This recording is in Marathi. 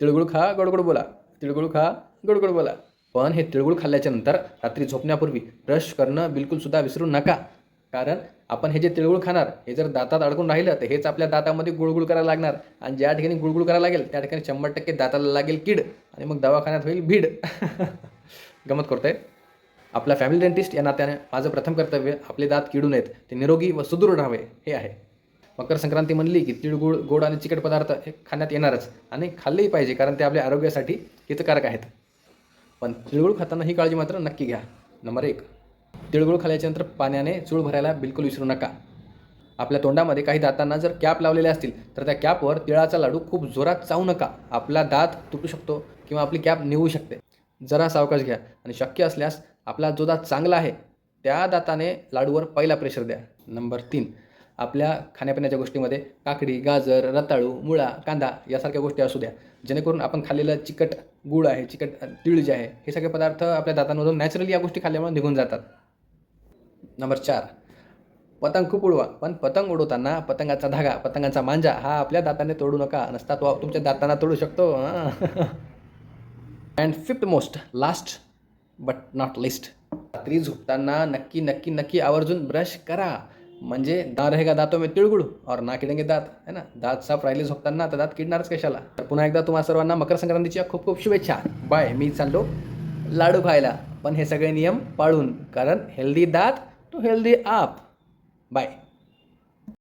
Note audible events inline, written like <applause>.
तिळगुळ खा गडगड बोला. तिळगुळ खा गडगड बोला. पण हे तिळगुळ खाल्ल्याच्या नंतर रात्री झोपण्यापूर्वी ब्रश करणं बिलकुलसुद्धा विसरू नका. कारण आपण हे जे तिळगुळ खाणार हे जर दातात अडकून राहिलं तर हेच आपल्या दातामध्ये गुळगुळ करायला लागणार. आणि ज्या ठिकाणी गुळगुळ करायला लागेल त्या ठिकाणी शंभर टक्के दाताला लागेल कीड आणि मग दवाखान्यात होईल भीड. <laughs> गमत करतोय. आपला फॅमिली डेंटिस्ट या नात्याने माझं प्रथम कर्तव्य आपले दात किडू नयेत. ते निरोगी व सुदृढ राहावे हे आहे. मकर संक्रांती म्हणली की तिळगुळ गोड आणि चिकट पदार्थ हे खाण्यात येणारच आणि खाल्लेही पाहिजे कारण ते आपल्या आरोग्यासाठी हितकारक आहेत. पण तिळगुळ खाताना ही काळजी मात्र नक्की घ्या. नंबर एक तिळगुळ खाल्ल्याच्यानंतर पाण्याने चूळ भरायला बिलकुल विसरू नका. आपल्या तोंडामध्ये काही दातांना जर कॅप लावलेले असतील तर त्या कॅपवर तिळाचा लाडू खूप जोरात चावू नका. आपला दात तुटू शकतो किंवा आपली कॅप निघू शकते. जरा सावकाश घ्या आणि शक्य असल्यास आपला जो दात चांगला आहे त्या दाताने लाडूवर पहिला प्रेशर द्या. नंबर तीन आपल्या खाण्यापिण्याच्या गोष्टीमध्ये काकडी गाजर रताळू मुळा कांदा यासारख्या गोष्टी असू द्या. जेणेकरून आपण खाल्लेलं चिकट गूळ आहे चिकट तीळ जे आहे हे सगळे पदार्थ आपल्या दातांमधून नॅचरली या गोष्टी खाल्ल्यामुळे निघून जातात. नंबर चार पतंग खूप उडवा पण पतंग उडवताना पतंगाचा धागा पतंगाचा मांजा हा आपल्या दाताने तोडू नका नसता तो तुमच्या दातांना तोडू शकतो. And fifth most last but not least रात्री झोपताना नक्की नक्की नक्की आवर्जून ब्रश करा. म्हणजे दात रहेगा दातो? में तिळगुळ. और ना किडेंगे दात है ना? दात साफ राहिले झोपताना तर दात किडणारच कशाला? तर पुन्हा एकदा तुम्हा सर्वांना मकर संक्रांतीच्या खूप खूप शुभेच्छा. बाय मी चाललो लाडू खायला. पण हे सगळे नियम पाळून कारण हेल्दी दात टू हेल्दी आप. बाय